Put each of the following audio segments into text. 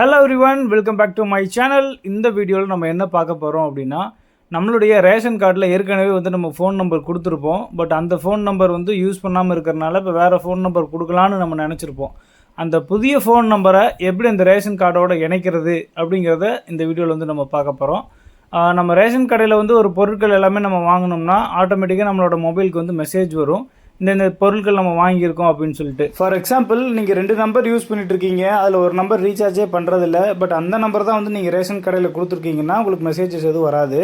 Hello everyone welcome back to my channel இந்த வீடியோவில் நம்ம என்ன பார்க்க போகிறோம் அப்படின்னா நம்மளுடைய ரேஷன் கார்டில் ஏற்கனவே வந்து நம்ம ஃபோன் நம்பர் கொடுத்துருப்போம். பட் அந்த ஃபோன் நம்பர் வந்து யூஸ் பண்ணாமல் இருக்கிறனால இப்போ வேறு ஃபோன் நம்பர் கொடுக்கலான்னு நம்ம நினச்சிருப்போம். அந்த புதிய ஃபோன் நம்பரை எப்படி அந்த ரேஷன் கார்டோட இணைக்கிறது அப்படிங்கிறத இந்த வீடியோவில் வந்து நம்ம பார்க்க போகிறோம் நம்ம ரேஷன் கடையில் வந்து ஒரு பொருட்கள் எல்லாமே நம்ம வாங்கினோம்னா ஆட்டோமேட்டிக்காக நம்மளோட மொபைலுக்கு வந்து மெசேஜ் வரும். இந்த பொருட்கள் நம்ம வாங்கியிருக்கோம் அப்படின்னு சொல்லிட்டு. ஃபார் எக்ஸாம்பிள் நீங்கள் ரெண்டு நம்பர் யூஸ் பண்ணிட்டு இருக்கீங்க அதில் ஒரு நம்பர் ரீசார்ஜே பண்ணுறதில்ல பட் அந்த நம்பர் தான் வந்து நீங்கள் ரேஷன் கடையில் கொடுத்துருக்கீங்கன்னா உங்களுக்கு மெசேஜஸ் எதுவும் வராது.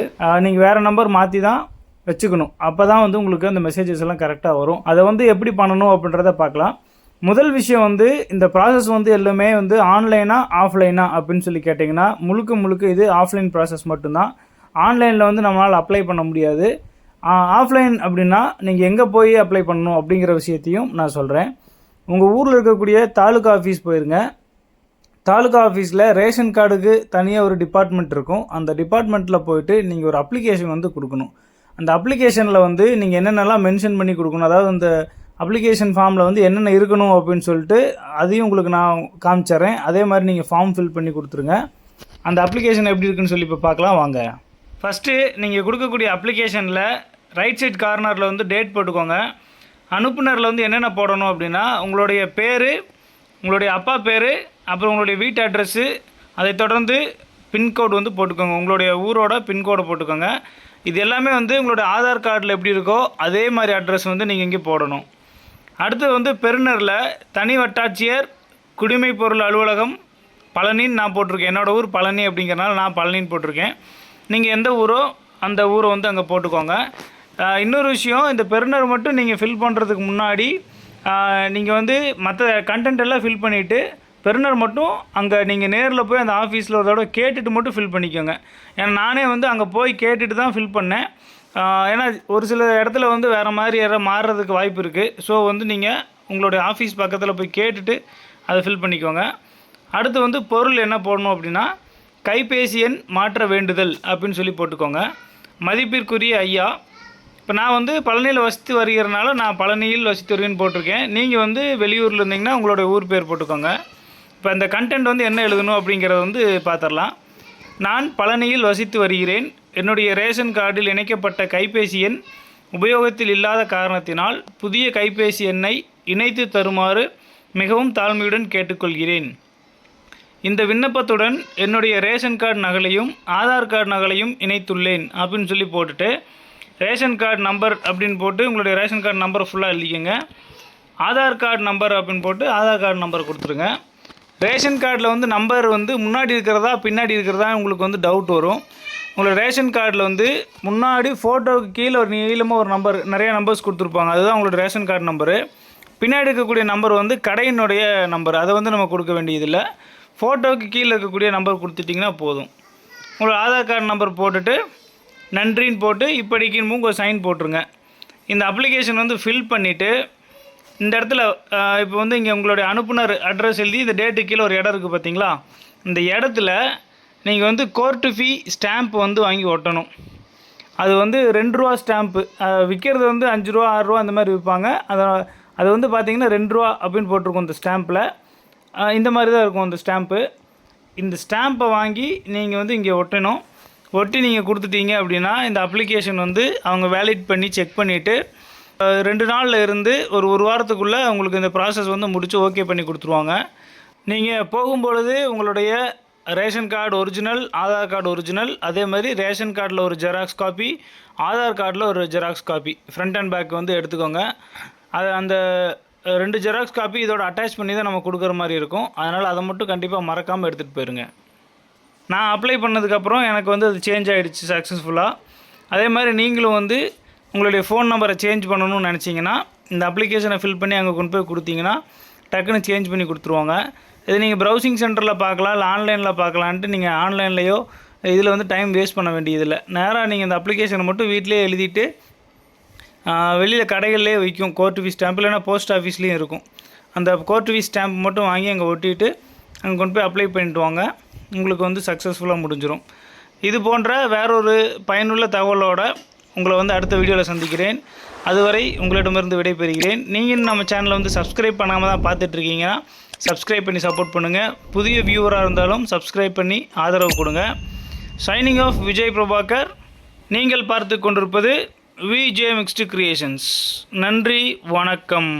நீங்கள் வேறு நம்பர் மாற்றி தான் வச்சுக்கணும். அப்போ தான் வந்து உங்களுக்கு அந்த மெசேஜஸ் எல்லாம் கரெக்டாக வரும். அதை வந்து எப்படி பண்ணணும் அப்படின்றத பார்க்கலாம். முதல் விஷயம் வந்து இந்த ப்ராசஸ் வந்து எல்லாமே வந்து ஆன்லைனா ஆஃப்லைனா அப்படின்னு சொல்லி கேட்டிங்கன்னா முழுக்க முழுக்க இது ஆஃப்லைன் ப்ராசஸ் மட்டும்தான். ஆன்லைனில் வந்து நம்மளால் அப்ளை பண்ண முடியாது. ஆஃப்லைன் அப்படின்னா நீங்கள் எங்கே போய் அப்ளை பண்ணணும் அப்படிங்கிற விஷயத்தையும் நான் சொல்கிறேன் உங்கள் ஊரில் இருக்கக்கூடிய தாலுகா ஆஃபீஸ் போயிருங்க. தாலுகா ஆஃபீஸில் ரேஷன் கார்டுக்கு தனியாக ஒரு டிபார்ட்மெண்ட் இருக்கும். அந்த டிபார்ட்மெண்ட்டில் போயிட்டு நீங்கள் ஒரு அப்ளிகேஷன் வந்து கொடுக்கணும். அந்த அப்ளிகேஷனில் வந்து நீங்கள் என்னென்னலாம் மென்ஷன் பண்ணி கொடுக்கணும்? அதாவது அந்த அப்ளிகேஷன் ஃபார்மில் வந்து என்னென்ன இருக்கணும் அப்படின்னு சொல்லிட்டு அதையும் உங்களுக்கு நான் காமிச்சிட்றேன். அதே மாதிரி நீங்கள் ஃபார்ம் ஃபில் பண்ணி கொடுத்துருங்க. அந்த அப்ளிகேஷன் எப்படி இருக்குன்னு சொல்லி இப்போ பார்க்கலாம் வாங்க. ஃபஸ்ட்டு நீங்கள் கொடுக்கக்கூடிய அப்ளிகேஷனில் ரைட் சைட் கார்னரில் வந்து டேட் போட்டுக்கோங்க. அனுப்புனரில் வந்து என்னென்ன போடணும் அப்படின்னா உங்களுடைய பேர் உங்களுடைய அப்பா பேர் அப்புறம் உங்களுடைய வீட்டு அட்ரஸ்ஸு அதை தொடர்ந்து பின்கோடு வந்து போட்டுக்கோங்க. உங்களுடைய ஊரோட பின்கோடை போட்டுக்கோங்க. இது எல்லாமே வந்து உங்களுடைய ஆதார் கார்டில் எப்படி இருக்கோ அதே மாதிரி அட்ரஸ் வந்து நீங்கள் இங்கே போடணும். அடுத்து வந்து பெருநரில் தனி வட்டாட்சியர் குடிமை பொருள் அலுவலகம் பழனின்னு நான் போட்டிருக்கேன். என்னோடய ஊர் பழனி அப்படிங்கிறனால நான் பழனின்னு போட்டிருக்கேன். நீங்கள் எந்த ஊரோ அந்த ஊரை வந்து அங்கே போட்டுக்கோங்க. இன்னொரு விஷயம் இந்த பெருநர் மட்டும் நீங்கள் ஃபில் பண்ணுறதுக்கு முன்னாடி நீங்கள் வந்து மற்ற கண்டென்ட் எல்லாம் ஃபில் பண்ணிவிட்டு பெருநர் மட்டும் அங்கே நீங்கள் நேரில் போய் அந்த ஆஃபீஸில் ஒரு தடவை கேட்டுட்டு மட்டும் ஃபில் பண்ணிக்கோங்க. ஏன்னா நானே வந்து அங்கே போய் கேட்டுட்டு தான் ஃபில் பண்ணேன். ஏன்னா ஒரு சில இடத்துல வந்து வேறு மாதிரி யாராவது மாறுறதுக்கு வாய்ப்பு இருக்குது ஸோ வந்து நீங்கள் உங்களுடைய ஆஃபீஸ் பக்கத்தில் போய் கேட்டுட்டு அதை ஃபில் பண்ணிக்கோங்க. அடுத்து வந்து பொருள் என்ன போடணும் அப்படின்னா கைபேசி எண் மாற்ற வேண்டுதல் அப்படின்னு சொல்லி போட்டுக்கோங்க. மதிப்பிற்குரிய ஐயா இப்போ நான் வந்து பழனியில் வசித்து வருகிறனால நான் பழனியில் வசித்து வருகிறேன்னு போட்டிருக்கேன். நீங்கள் வந்து வெளியூரில் இருந்தீங்கன்னா உங்களோட ஊர் பேர் போட்டுக்கோங்க. இப்போ இந்த கண்டென்ட் வந்து என்ன எழுதணும் அப்படிங்கிறத வந்து பார்த்துடலாம் நான் பழனியில் வசித்து வருகிறேன். என்னுடைய ரேஷன் கார்டில் இணைக்கப்பட்ட கைபேசி எண் உபயோகத்தில் இல்லாத காரணத்தினால் புதிய கைபேசி எண்ணை இணைத்து தருமாறு மிகவும் தாழ்மையுடன் கேட்டுக்கொள்கிறேன். இந்த விண்ணப்பத்துடன் என்னுடைய ரேஷன் கார்டு நகலையும் ஆதார் கார்டு நகலையும் இணைத்துள்ளேன் அப்படின்னு சொல்லி போட்டுட்டு ரேஷன் கார்டு நம்பர் அப்படின்னு போட்டு உங்களுடைய ரேஷன் கார்டு நம்பர் ஃபுல்லாக எழுதிக்கோங்க. ஆதார் கார்டு நம்பர் அப்படின்னு போட்டு ஆதார் கார்டு நம்பர் கொடுத்துருங்க. ரேஷன் கார்டில் வந்து நம்பர் வந்து முன்னாடி இருக்கிறதா பின்னாடி இருக்கிறதா உங்களுக்கு வந்து டவுட் வரும். உங்களோட ரேஷன் கார்டில் வந்து முன்னாடி ஃபோட்டோவுக்கு கீழே ஒரு நீளமாக ஒரு நம்பர் நிறைய நம்பர்ஸ் கொடுத்துருப்பாங்க. அதுதான் உங்களோட ரேஷன் கார்டு நம்பரு பின்னாடி இருக்கக்கூடிய நம்பர் வந்து கடையினுடைய நம்பர் அதை வந்து நம்ம கொடுக்க வேண்டியதில்லை. ஃபோட்டோவுக்கு கீழே இருக்கக்கூடிய நம்பர் கொடுத்துட்டிங்கன்னா போதும். உங்களோட ஆதார் கார்டு நம்பர் போட்டுட்டு நன்றின்னு போட்டு இப்படிக்கு உங்கள் சைன் போட்டுருங்க. இந்த அப்ளிகேஷன் வந்து ஃபில் பண்ணிவிட்டு இந்த இடத்துல இப்போ வந்து இங்கே உங்களுடைய அனுப்புனர் அட்ரஸ் எழுதி இந்த டேட்டு கீழே ஒரு இடம் இருக்குது பார்த்தீங்களா? இந்த இடத்துல நீங்கள் வந்து கோர்ட்டு ஃபீ ஸ்டாம்ப் வந்து வாங்கி ஒட்டணும். அது வந்து ரெண்டு ரூபா ஸ்டாம்ப்பு விற்கிறது வந்து அஞ்சு ரூபா ஆறு ரூபா அந்த மாதிரி விற்பாங்க. அதை அது வந்து பார்த்திங்கன்னா ரெண்டு ரூபா அப்படின்னு போட்டிருக்கும் இந்த ஸ்டாம்பில் இந்த மாதிரி தான் இருக்கும் அந்த ஸ்டாம்ப்பு இந்த ஸ்டாம்பை வாங்கி நீங்கள் வந்து இங்கே ஒட்டணும். ஒட்டி நீங்கள் கொடுத்துட்டீங்க அப்படின்னா இந்த அப்ளிகேஷன் வந்து அவங்க வேலிட் பண்ணி செக் பண்ணிவிட்டு ரெண்டு நாளில் இருந்து ஒரு ஒரு வாரத்துக்குள்ளே உங்களுக்கு இந்த ப்ராசஸ் வந்து முடித்து ஓகே பண்ணி கொடுத்துருவாங்க. நீங்கள் போகும்பொழுது உங்களுடைய ration card original Aadhaar card original அதே மாதிரி ரேஷன் கார்டில் ஒரு ஜெராக்ஸ் காப்பி ஆதார் கார்டில் ஒரு xerox copy front and back வந்து எடுத்துக்கோங்க. அது அந்த ரெண்டு ஜெராக்ஸ் காப்பி இதோட அட்டாச் பண்ணி தான் நம்ம கொடுக்குற மாதிரி இருக்கும். அதனால் அதை மட்டும் கண்டிப்பாக மறக்காமல் எடுத்துகிட்டு போயிருங்க. நான் அப்ளை பண்ணதுக்கப்புறம் எனக்கு வந்து அது சேஞ்ச் ஆகிடுச்சு சக்ஸஸ்ஃபுல்லாக அதே மாதிரி நீங்களும் வந்து உங்களுடைய ஃபோன் நம்பரை சேஞ்ச் பண்ணணும்னு நினச்சிங்கன்னா இந்த அப்ளிகேஷனை ஃபில் பண்ணி அங்கே கொண்டு போய் கொடுத்தீங்கன்னா டக்குன்னு சேஞ்ச் பண்ணி கொடுத்துருவாங்க. இது நீங்கள் ப்ரௌசிங் சென்டரில் பார்க்கலாம் இல்லை ஆன்லைனில் பார்க்கலான்ட்டு நீங்கள் ஆன்லைன்லேயோ இதில் வந்து டைம் வேஸ்ட் பண்ண வேண்டியதில்லை. நேராக நீங்கள் இந்த அப்ளிகேஷனை மட்டும் வீட்டிலே எழுதிட்டு வெளியில் கடைகள்லேயே விற்கும் கோர்ட் ஃபீஸ் ஸ்டாம்ப் இல்லைனா போஸ்ட் ஆஃபீஸ்லேயும் இருக்கும். அந்த கோர்ட் ஃபீஸ் ஸ்டாம்ப் மட்டும் வாங்கி அங்கே ஒட்டிட்டு அங்கே கொண்டு போய் அப்ளை பண்ணிட்டு வாங்க. உங்களுக்கு வந்து சக்ஸஸ்ஃபுல்லாக முடிஞ்சிடும் இது போன்ற வேறொரு பயனுள்ள தகவலோட உங்களை வந்து அடுத்த வீடியோவில் சந்திக்கிறேன். அதுவரை உங்களிடமிருந்து விடைபெறுகிறேன். நீங்கள் நம்ம சேனலை வந்து சப்ஸ்கிரைப் பண்ணாமல் தான் பார்த்துட்ருக்கீங்கன்னா சப்ஸ்கிரைப் பண்ணி சப்போர்ட் பண்ணுங்கள் புதிய வியூவராக இருந்தாலும் சப்ஸ்கிரைப் பண்ணி ஆதரவு கொடுங்க. Signing off Vijay Prabhakar. நீங்கள் பார்த்து கொண்டிருப்பது விஜே மிக்ஸ்டு கிரியேஷன்ஸ் நன்றி வணக்கம்.